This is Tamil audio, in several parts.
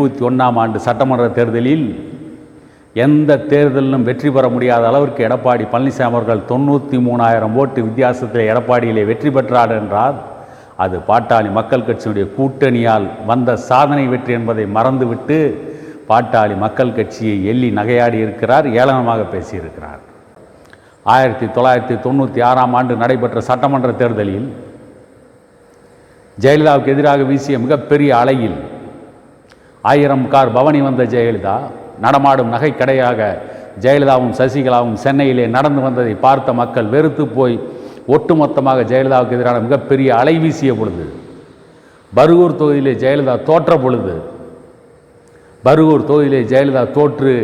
இருபத்தி ஒன்றாம் ஆண்டு சட்டமன்ற தேர்தலில் எந்த தேர்தலிலும் வெற்றி பெற முடியாத அளவிற்கு எடப்பாடி பழனிசாமி அவர்கள் தொண்ணூற்றி மூணாயிரம் ஓட்டு வித்தியாசத்தில் எடப்பாடியிலே வெற்றி பெற்றார் என்றால் அது பாட்டாளி மக்கள் கட்சியினுடைய கூட்டணியால் வந்த சாதனை வெற்றி என்பதை மறந்துவிட்டு பாட்டாளி மக்கள் கட்சியை எள்ளி நகையாடி இருக்கிறார் ஏளனமாக பேசியிருக்கிறார். ஆயிரத்தி தொள்ளாயிரத்தி தொண்ணூற்றி ஆறாம் ஆண்டு நடைபெற்ற சட்டமன்ற தேர்தலில் ஜெயலலிதாவுக்கு எதிராக வீசிய மிகப்பெரிய அலையில் ஆயிரம் கார் பவனி வந்த ஜெயலலிதா. நடமாடும் நகைக்கடையாக ஜெயலலிதாவும் சசிகலாவும் சென்னையிலே நடந்து வந்ததை பார்த்த மக்கள் வெறுத்து போய் ஒட்டுமொத்தமாக ஜெயலலிதாவுக்கு எதிரான மிகப்பெரிய அலை வீசிய பொழுது பருகூர் தொகுதியிலே ஜெயலலிதா தோற்ற பொழுது பருகூர் தொகுதியிலே ஜெயலலிதா தோற்று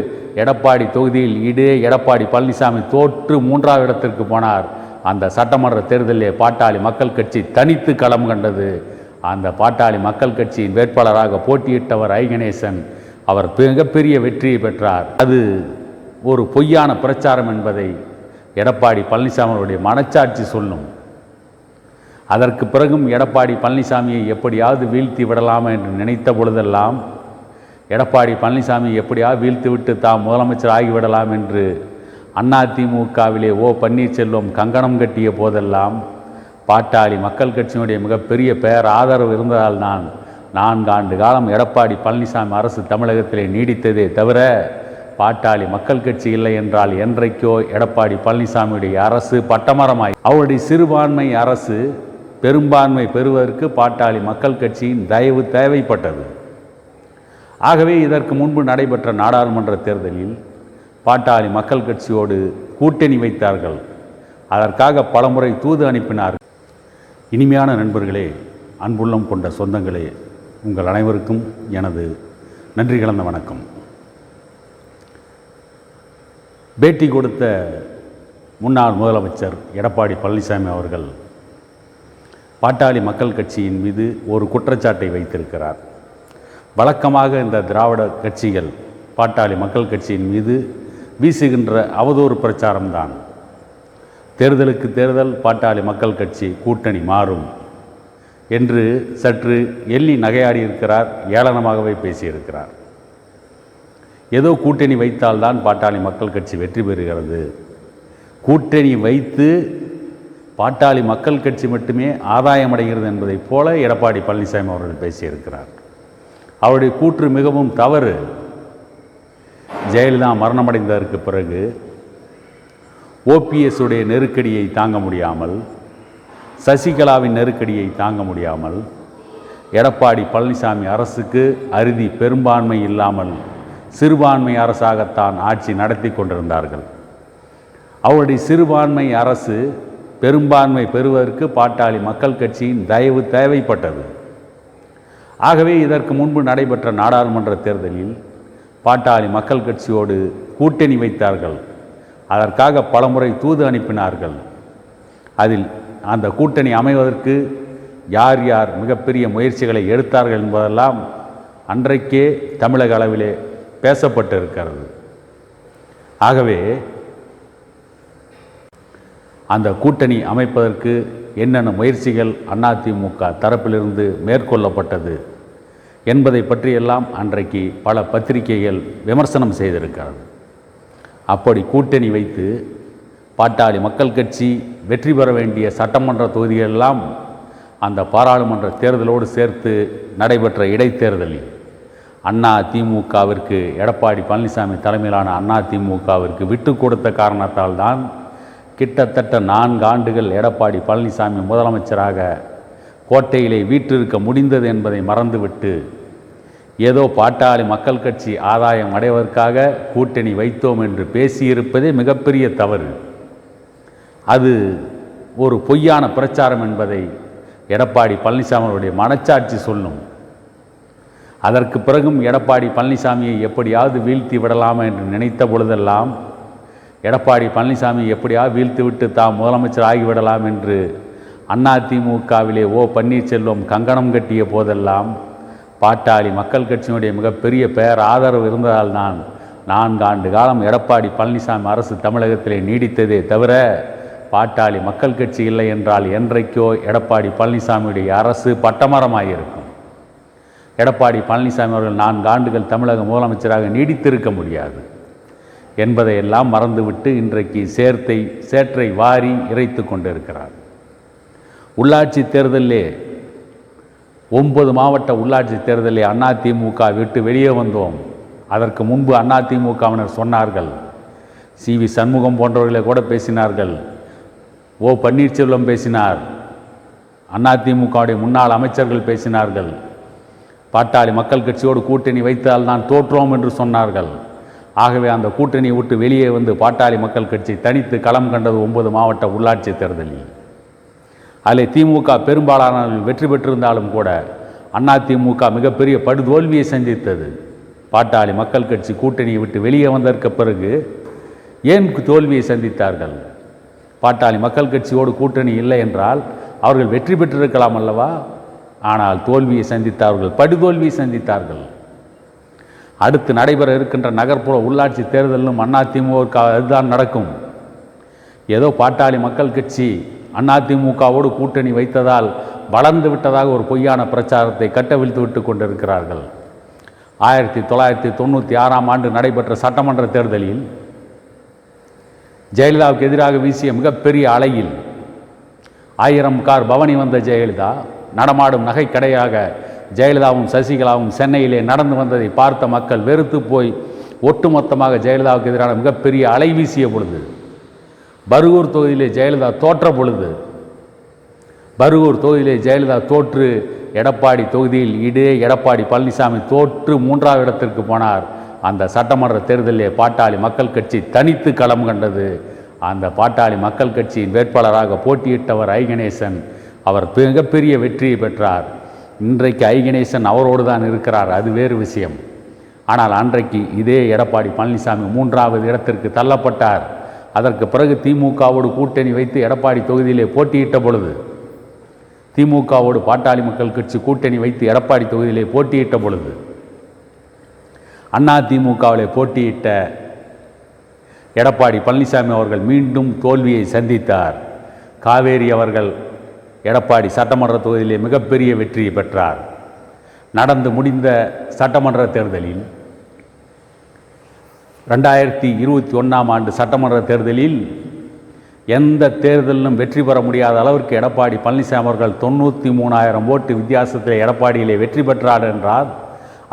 எடப்பாடி தொகுதியில் இடே எடப்பாடி பழனிசாமி தோற்று மூன்றாவது இடத்திற்கு போனார். அந்த சட்டமன்ற தேர்தலிலே பாட்டாளி மக்கள் கட்சி தனித்து களம் கண்டது. அந்த பாட்டாளி மக்கள் கட்சியின் வேட்பாளராக போட்டியிட்டவர் ஐ கணேசன் அவர் மிகப்பெரிய வெற்றியை பெற்றார். அது ஒரு பொய்யான பிரச்சாரம் என்பதை எடப்பாடி பழனிசாமி அவருடைய மனச்சாட்சி சொல்லும். அதற்கு பிறகும் எடப்பாடி பழனிசாமியை எப்படியாவது வீழ்த்தி விடலாம் என்று நினைத்த பொழுதெல்லாம் எடப்பாடி பழனிசாமி எப்படியாவது வீழ்த்திவிட்டு தாம் முதலமைச்சர் ஆகிவிடலாம் என்று அதிமுகவிலே ஓ பன்னீர்செல்வம் கங்கணம் கட்டிய போதெல்லாம் பாட்டாளி மக்கள் கட்சியினுடைய மிகப்பெரிய பெயர் ஆதரவு இருந்ததால் நான் நான்காண்டு காலம் எடப்பாடி பழனிசாமி அரசு தமிழகத்திலே நீடித்ததே தவிர பாட்டாளி மக்கள் கட்சி இல்லை என்றால் என்றைக்கோ எடப்பாடி பழனிசாமியுடைய அரசு பட்டமரமாய். அவருடைய சிறுபான்மை அரசு பெரும்பான்மை பெறுவதற்கு பாட்டாளி மக்கள் கட்சியின் தயவு தேவைப்பட்டது. ஆகவே இதற்கு முன்பு நடைபெற்ற நாடாளுமன்ற தேர்தலில் பாட்டாளி மக்கள் கட்சியோடு கூட்டணி வைத்தார்கள். அதற்காக பலமுறை தூது அனுப்பினார்கள். இனிமையான நண்பர்களே அன்புள்ளம் கொண்ட சொந்தங்களே உங்கள் அனைவருக்கும் எனது நன்றி கலந்த வணக்கம். பேட்டி கொடுத்த முன்னாள் முதலமைச்சர் எடப்பாடி பழனிசாமி அவர்கள் பாட்டாளி மக்கள் கட்சியின் மீது ஒரு குற்றச்சாட்டை வைத்திருக்கிறார். வழக்கமாக இந்த திராவிட கட்சிகள் பாட்டாளி மக்கள் கட்சியின் மீது வீசுகின்ற அவதூறு பிரச்சாரம்தான். தேர்தலுக்கு தேர்தல் பாட்டாளி மக்கள் கட்சி கூட்டணி மாறும் என்று சற்று எள்ளி நகையாடி இருக்கிறார் ஏளனமாகவே பேசியிருக்கிறார். ஏதோ கூட்டணி வைத்தால்தான் பாட்டாளி மக்கள் கட்சி வெற்றி பெறுகிறது. கூட்டணி வைத்து பாட்டாளி மக்கள் கட்சி மட்டுமே ஆதாயம் அடைகிறது என்பதைப் போல எடப்பாடி பழனிசாமி அவர்கள் பேசியிருக்கிறார். அவருடைய கூற்று மிகவும் தவறு. ஜெயலலிதா மரணமடைந்ததற்கு பிறகு ஓபிஎஸ்ஸுடைய நெருக்கடியை தாங்க முடியாமல் சசிகலாவின் நெருக்கடியை தாங்க முடியாமல் எடப்பாடி பழனிசாமி அரசுக்கு அறுதி பெரும்பான்மை இல்லாமல் சிறுபான்மை அரசாகத்தான் ஆட்சி நடத்தி கொண்டிருந்தார்கள். அவருடைய சிறுபான்மை அரசு பெரும்பான்மை பெறுவதற்கு பாட்டாளி மக்கள் கட்சியின் தயவு தேவைப்பட்டது. ஆகவே இதற்கு முன்பு நடைபெற்ற நாடாளுமன்ற தேர்தலில் பாட்டாளி மக்கள் கட்சியோடு கூட்டணி வைத்தார்கள். அதற்காக பலமுறை தூது அனுப்பினார்கள். அதில் அந்த கூட்டணி அமைவதற்கு யார் யார் மிகப்பெரிய முயற்சிகளை எடுத்தார்கள் என்பதெல்லாம் அன்றைக்கே தமிழக அளவிலே பேசப்பட்டு இருக்கிறது ஆகவே அந்த கூட்டணி அமைப்பதற்கு என்னென்ன முயற்சிகள் அதிமுக தரப்பிலிருந்து மேற்கொள்ளப்பட்டது என்பதை பற்றியெல்லாம் அன்றைக்கு பல பத்திரிகைகள் விமர்சனம் செய்திருக்கிறது. அப்படி கூட்டணி வைத்து பாட்டாளி மக்கள் கட்சி வெற்றி பெற வேண்டிய சட்டமன்ற தொகுதிகளெல்லாம் அந்த பாராளுமன்ற தேர்தலோடு சேர்த்து நடைபெற்ற இடைத்தேர்தலில் அண்ணா திமுகவிற்கு எடப்பாடி பழனிசாமி தலைமையிலான அண்ணா திமுகவிற்கு விட்டு கொடுத்த காரணத்தால் தான் கிட்டத்தட்ட நான்கு ஆண்டுகள் எடப்பாடி பழனிசாமி முதலமைச்சராக கோட்டையிலே வீற்றிருக்க முடிந்தது என்பதை மறந்துவிட்டு ஏதோ பாட்டாளி மக்கள் கட்சி ஆதாயம் அடைவதற்காக கூட்டணி வைத்தோம் என்று பேசியிருப்பதே மிகப்பெரிய தவறு. அது ஒரு பொய்யான பிரச்சாரம் என்பதை எடப்பாடி பழனிசாமி அவருடைய மனச்சாட்சி சொல்லும். அதற்கு பிறகும் எடப்பாடி பழனிசாமியை எப்படியாவது வீழ்த்தி விடலாம் என்று நினைத்த பொழுதெல்லாம் எடப்பாடி பழனிசாமி எப்படியாவது வீழ்த்திவிட்டு தாம் முதலமைச்சர் ஆகிவிடலாம் என்று அதிமுகவிலே ஓ பன்னீர்செல்வம் கங்கணம் கட்டிய போதெல்லாம் பாட்டாளி மக்கள் கட்சியினுடைய மிகப்பெரிய பெயர் ஆதரவு இருந்ததால் நான் நான்காண்டு காலம் எடப்பாடி பழனிசாமி அரசு தமிழகத்திலே நீடித்ததே தவிர பாட்டாளி மக்கள் கட்சி இல்லை என்றால் என்றைக்கோ எடப்பாடி பழனிசாமியுடைய அரசு பட்டமரமாகியிருக்கும் எடப்பாடி பழனிசாமி அவர்கள் நான்கு ஆண்டுகள் தமிழக முதலமைச்சராக நீடித்திருக்க முடியாது. என்பதையெல்லாம் மறந்துவிட்டு இன்றைக்கு சேர்த்தை சேற்றை வாரி இறைத்து கொண்டிருக்கிறார். உள்ளாட்சி தேர்தலிலே ஒன்பது மாவட்ட உள்ளாட்சி தேர்தலில் அதிமுக விட்டு வெளியே வந்தோம். அதற்கு முன்பு அதிமுகவினர் சொன்னார்கள். சி. வி. சண்முகம் போன்றவர்களை கூட பேசினார்கள். ஓ. பன்னீர்செல்வம் பேசினார். அதிமுகவுடைய முன்னாள் அமைச்சர்கள் பேசினார்கள். பாட்டாளி மக்கள் கட்சியோடு கூட்டணி வைத்தால் நான் தோற்றோம் என்று சொன்னார்கள். ஆகவே அந்த கூட்டணியை விட்டு வெளியே வந்து பாட்டாளி மக்கள் கட்சி தனித்து களம் கண்டது ஒன்பது மாவட்ட உள்ளாட்சி தேர்தலில். அதில் திமுக பெரும்பாலானவர்கள் வெற்றி பெற்றிருந்தாலும் கூட அதிமுக மிகப்பெரிய படுதோல்வியை சந்தித்தது. பாட்டாளி மக்கள் கட்சி கூட்டணியை விட்டு வெளியே வந்ததற்கு பிறகு ஏன் தோல்வியை சந்தித்தார்கள்? பாட்டாளி மக்கள் கட்சியோடு கூட்டணி இல்லை என்றால் அவர்கள் வெற்றி பெற்றிருக்கலாம் அல்லவா? ஆனால் தோல்வியை சந்தித்தார்கள் படுதோல்வியை சந்தித்தார்கள். அடுத்து நடைபெற இருக்கின்ற நகர்ப்புற உள்ளாட்சி தேர்தலிலும் அதிமுக அதுதான் நடக்கும். ஏதோ பாட்டாளி மக்கள் கட்சி அதிமுகவோடு கூட்டணி வைத்ததால் வளர்ந்து விட்டதாக ஒரு பொய்யான பிரச்சாரத்தை கட்டவிழ்த்து விட்டு கொண்டிருக்கிறார்கள். ஆயிரத்தி தொள்ளாயிரத்தி தொண்ணூற்றி ஆறாம் ஆண்டு நடைபெற்ற சட்டமன்ற தேர்தலில் ஜெயலலிதாவுக்கு எதிராக வீசிய மிகப்பெரிய அலையில் ஆயிரம் கார் பவனி வந்த ஜெயலலிதா நடமாடும் நகைக்கடையாக ஜெயலலிதாவும் சசிகலாவும் சென்னையிலே நடந்து வந்ததை பார்த்த மக்கள் வெறுத்து போய் ஒட்டுமொத்தமாக ஜெயலலிதாவுக்கு எதிரான மிகப்பெரிய அலை வீசிய பொழுது பருகூர் தொகுதியிலே ஜெயலலிதா தோற்ற பொழுது பருகூர் தொகுதியிலே ஜெயலலிதா தோற்று எடப்பாடி தொகுதியில் இடே எடப்பாடி பழனிசாமி தோற்று மூன்றாவது இடத்திற்கு போனார். அந்த சட்டமன்ற தேர்தலிலே பாட்டாளி மக்கள் கட்சி தனித்து களம் கண்டது. அந்த பாட்டாளி மக்கள் கட்சியின் வேட்பாளராக போட்டியிட்டவர் ஐ கணேசன் அவர் மிகப்பெரிய வெற்றியை பெற்றார். இன்றைக்கு ஐ கணேசன் அவரோடு தான் இருக்கிறார் அது வேறு விஷயம். ஆனால் அன்றைக்கு இதே எடப்பாடி பழனிசாமி மூன்றாவது இடத்திற்கு தள்ளப்பட்டார். அதற்கு பிறகு திமுகவோடு கூட்டணி வைத்து எடப்பாடி தொகுதியிலே போட்டியிட்ட பொழுது திமுகவோடு பாட்டாளி மக்கள் கட்சி கூட்டணி வைத்து எடப்பாடி தொகுதியிலே போட்டியிட்ட பொழுது அண்ணா திமுகவிலே போட்டியிட்ட எடப்பாடி பழனிசாமி அவர்கள் மீண்டும் தோல்வியை சந்தித்தார். காவேரி அவர்கள் எடப்பாடி சட்டமன்ற தொகுதியிலே மிகப்பெரிய வெற்றியை பெற்றார். நடந்து முடிந்த சட்டமன்ற தேர்தலில் ரெண்டாயிரத்தி இருபத்தி ஒன்றாம் ஆண்டு சட்டமன்ற தேர்தலில் எந்த தேர்தலிலும் வெற்றி பெற முடியாத அளவிற்கு எடப்பாடி பழனிசாமி அவர்கள் தொண்ணூற்றி மூணாயிரம் ஓட்டு வித்தியாசத்தில் எடப்பாடியிலே வெற்றி பெற்றார் என்றால்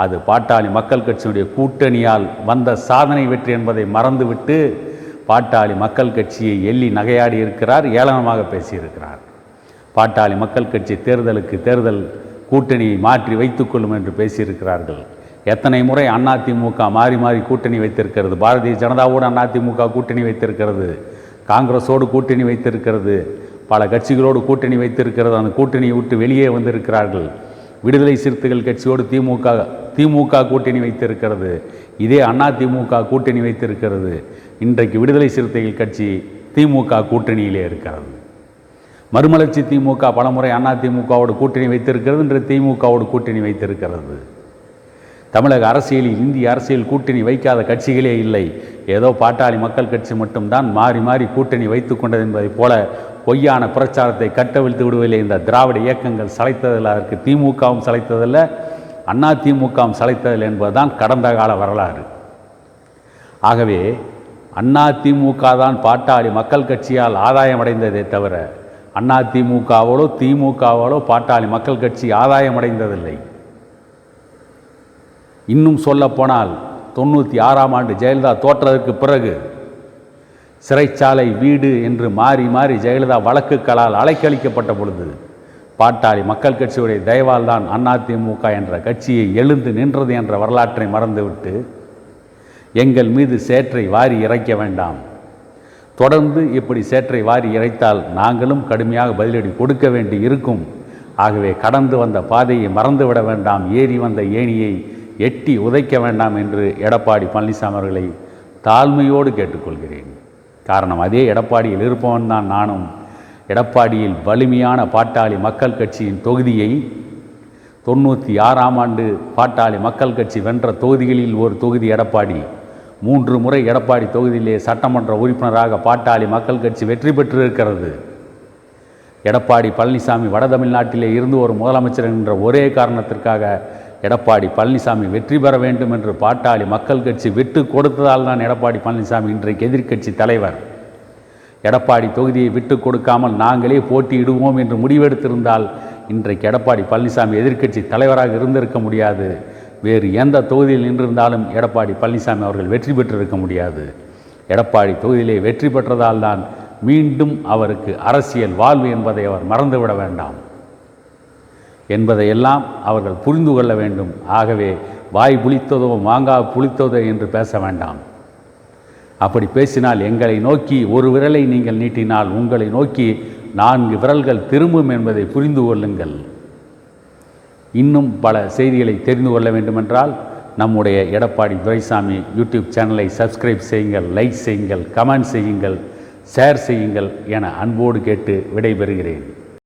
அது பாட்டாளி மக்கள் கட்சியினுடைய கூட்டணியால் வந்த சாதனை வெற்றி என்பதை மறந்துவிட்டு பாட்டாளி மக்கள் கட்சியை எள்ளி நகையாடி இருக்கிறார் ஏளனமாக பேசியிருக்கிறார். பாட்டாளி மக்கள் கட்சி தேர்தலுக்கு தேர்தல் கூட்டணியை மாற்றி வைத்துக்கொள்ளும் என்று பேசியிருக்கிறார்கள். எத்தனை முறை அதிமுக மாறி மாறி கூட்டணி வைத்திருக்கிறது? பாரதிய ஜனதாவோடு அதிமுக கூட்டணி வைத்திருக்கிறது. காங்கிரஸோடு கூட்டணி வைத்திருக்கிறது. பல கட்சிகளோடு கூட்டணி வைத்திருக்கிறது. அந்த கூட்டணியை விட்டு வெளியே வந்திருக்கிறார்கள். விடுதலை சிறுத்தைகள் கட்சியோடு திமுக திமுக கூட்டணி வைத்திருக்கிறது. இதே அண்ணா திமுக கூட்டணி வைத்திருக்கிறது. இன்றைக்கு விடுதலை சிறுத்தைகள் கட்சி திமுக கூட்டணியிலே இருக்கிறது. மறுமலர்ச்சி திமுக பலமுறை அண்ணா கூட்டணி வைத்திருக்கிறது. இன்று திமுகவோடு கூட்டணி வைத்திருக்கிறது. தமிழக அரசியலில் இந்திய அரசியல் கூட்டணி வைக்காத கட்சிகளே இல்லை. ஏதோ பாட்டாளி மக்கள் கட்சி மட்டும்தான் மாறி மாறி கூட்டணி வைத்து கொண்டது என்பதைப் போல பொய்யான பிரச்சாரத்தை கட்டவிழ்த்து விடுவதில்லை. இந்த திராவிட இயக்கங்கள் சளைத்ததில் அதற்கு திமுகவும் சளைத்ததில்ல அண்ணா திமுகவும் சளைத்ததில்லை என்பதுதான் கடந்த கால வரலாறு. ஆகவே அண்ணா திமுக தான் பாட்டாளி மக்கள் கட்சியால் ஆதாயம் அடைந்ததே தவிர அண்ணா திமுகவாலோ திமுகவாலோ பாட்டாளி மக்கள் கட்சி ஆதாயம் அடைந்ததில்லை. இன்னும் சொல்லப்போனால் தொண்ணூற்றி ஆறாம் ஆண்டு ஜெயலலிதா தோற்றதற்கு பிறகு சிறைச்சாலை வீடு என்று மாறி மாறி ஜெயலலிதா வழக்குகளால் அலைக்கழிக்கப்பட்ட பொழுது பாட்டாளி மக்கள் கட்சியுடைய தயவால் தான் அதிமுக என்ற கட்சியை எழுந்து நின்றது என்ற வரலாற்றை மறந்துவிட்டு எங்கள் மீது சேற்றை வாரி இறைக்க வேண்டாம். தொடர்ந்து இப்படி சேற்றை வாரி இறைத்தால் நாங்களும் கடுமையாக பதிலடி கொடுக்க வேண்டி இருக்கும். ஆகவே கடந்து வந்த பாதையை மறந்துவிட வேண்டாம். ஏறி வந்த ஏணியை எட்டி உதைக்க வேண்டாம் என்று எடப்பாடி பழனிசாமி அவர்களை தாழ்மையோடு கேட்டுக்கொள்கிறேன். காரணம் அதே எடப்பாடியில் இருப்பவன் தான் நானும். எடப்பாடியில் வலிமையான பாட்டாளி மக்கள் கட்சியின் தொகுதியை தொண்ணூற்றி ஆறாம் ஆண்டு பாட்டாளி மக்கள் கட்சி வென்ற தொகுதிகளில் ஒரு தொகுதி எடப்பாடி. மூன்று முறை எடப்பாடி தொகுதியிலே சட்டமன்ற உறுப்பினராக பாட்டாளி மக்கள் கட்சி வெற்றி பெற்றிருக்கிறது. எடப்பாடி பழனிசாமி வட தமிழ்நாட்டிலே இருந்து ஒரு முதலமைச்சர் என்ற ஒரே காரணத்திற்காக எடப்பாடி பழனிசாமி வெற்றி பெற வேண்டும் என்று பாட்டாளி மக்கள் கட்சி விட்டு கொடுத்ததால் தான் எடப்பாடி பழனிசாமி இன்றைக்கு எதிர்க்கட்சி தலைவர். எடப்பாடி தொகுதியை விட்டு கொடுக்காமல் நாங்களே போட்டியிடுவோம் என்று முடிவெடுத்திருந்தால் இன்றைக்கு எடப்பாடி பழனிசாமி எதிர்க்கட்சி தலைவராக இருந்திருக்க முடியாது. வேறு எந்த தொகுதியில் நின்றிருந்தாலும் எடப்பாடி பழனிசாமி அவர்கள் வெற்றி பெற்றிருக்க முடியாது. எடப்பாடி தொகுதியிலே வெற்றி பெற்றதால் தான் மீண்டும் அவருக்கு அரசியல் வாழ்வு என்பதை அவர் மறந்துவிட வேண்டாம். என்பதையெல்லாம் அவர்கள் புரிந்து கொள்ள வேண்டும். ஆகவே வாய் புளித்ததோ மாங்காய் புளித்ததோ என்று பேச வேண்டாம். அப்படி பேசினால் எங்களை நோக்கி ஒரு விரலை நீங்கள் நீட்டினால் உங்களை நோக்கி நான்கு விரல்கள் திரும்பும் என்பதை புரிந்து கொள்ளுங்கள். இன்னும் பல செய்திகளை தெரிந்து கொள்ள வேண்டுமென்றால் நம்முடைய எடப்பாடி துரைசாமி யூடியூப் சேனலை சப்ஸ்கிரைப் செய்யுங்கள் லைக் செய்யுங்கள் கமெண்ட் செய்யுங்கள் ஷேர் செய்யுங்கள் என அன்போடு கேட்டு விடைபெறுகிறேன்.